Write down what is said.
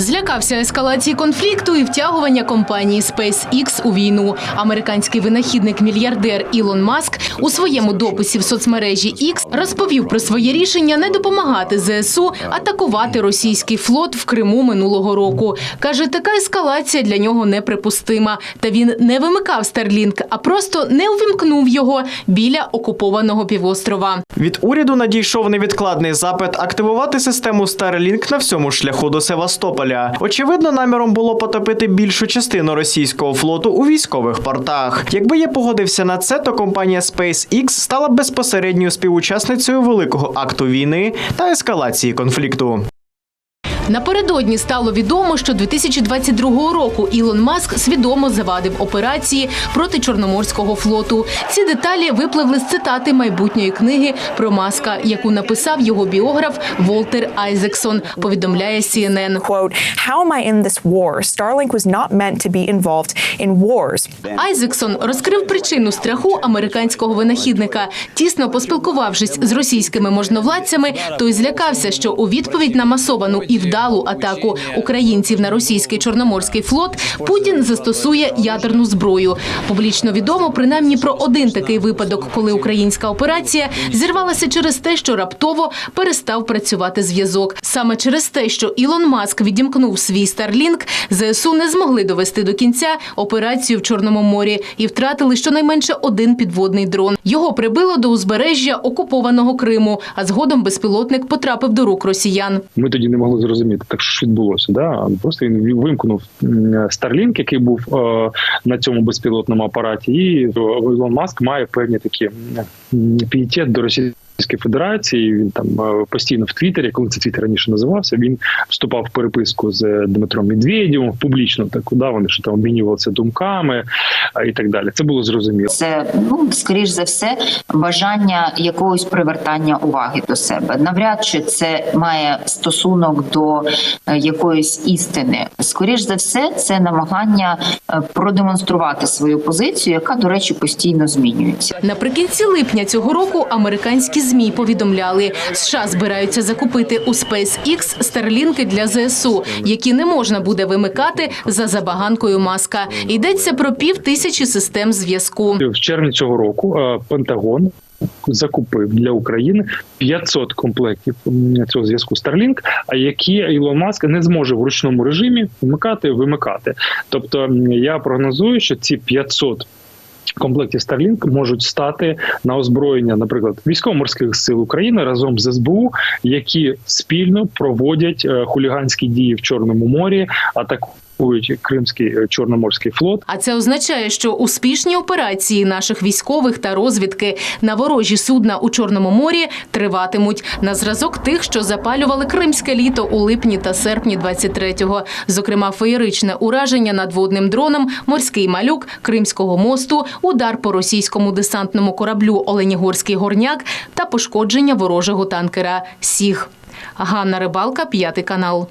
Злякався ескалації конфлікту і втягування компанії SpaceX у війну. Американський винахідник-мільярдер Ілон Маск у своєму дописі в соцмережі X розповів про своє рішення не допомагати ЗСУ атакувати російський флот в Криму минулого року. Каже, така ескалація для нього неприпустима. Та він не вимикав Starlink, а просто не увімкнув його біля окупованого півострова. Від уряду надійшов невідкладний запит активувати систему Starlink на всьому шляху до Севастополя. Очевидно, наміром було потопити більшу частину російського флоту у військових портах. Якби я погодився на це, то компанія SpaceX стала безпосередньою співучасницею великого акту війни та ескалації конфлікту. Напередодні стало відомо, що 2022 року Ілон Маск свідомо завадив операції проти Чорноморського флоту. Ці деталі випливли з цитати майбутньої книги про Маска, яку написав його біограф Волтер Айзексон. Повідомляє CNN. quote, How am I in this war? Starlink was not meant to be involved in wars. Айзексон розкрив причину страху американського винахідника. Тісно поспілкувавшись з російськими можновладцями, той злякався, що у відповідь на масовану і вдалу атаку українців на російський чорноморський флот Путін застосує ядерну зброю. Публічно відомо принаймні про один такий випадок, коли українська операція зірвалася через те, що раптово перестав працювати зв'язок. Саме через те, що Ілон Маск відімкнув свій Starlink, ЗСУ не змогли довести до кінця операцію в Чорному морі і втратили щонайменше один підводний дрон. Його прибило до узбережжя окупованого Криму, а згодом безпілотник потрапив до рук росіян. Ми тоді не могли зрозуміти, так що відбулося. Да? Просто він вимкнув Starlink, який був е, на цьому безпілотному апараті, і е, Ілон Маск має певні такі пієтет до Російської Федерації. Він там е, постійно в Твіттері, коли це Твіттер раніше називався, він вступав в переписку з Дмитром Медведєвим публічно. Так да, вони що там обмінювалися думками е, і так далі. Це було зрозуміло. Це ну скоріш за все бажання якогось привертання уваги до себе. Навряд чи це має стосунок до е, якоїсь істини. Скоріш за все, це намагання продемонструвати свою позицію, яка, до речі, постійно змінюється. Наприкінці липня цього року американські змі повідомляли, США збираються закупити у SpaceX старлінки для ЗСУ, які не можна буде вимикати за забаганкою маска. Йдеться про пів тисячі систем зв'язку. в червні цього року е, Пентагон закупив для України 500 комплектів цього зв'язку Starlink, а які Ілон Маск не зможе в ручному режимі вмикати, вимикати. Тобто я прогнозую, що ці 500 Комплектів Starlink можуть стати на озброєння, наприклад, військово-морських сил України разом з СБУ, які спільно проводять е, хуліганські дії в Чорному морі, атакують Кримський е, Чорноморський флот. А це означає, що успішні операції наших військових та розвідки на ворожі судна у Чорному морі триватимуть на зразок тих, що запалювали кримське літо у липні та серпні 23-го. Зокрема, феєричне ураження надводним дроном, морський малюк, Кримського мосту, удар по російському десантному кораблю Оленігорський горняк та пошкодження ворожого танкера Сіг. Ганна Рибалка, п'ятий канал.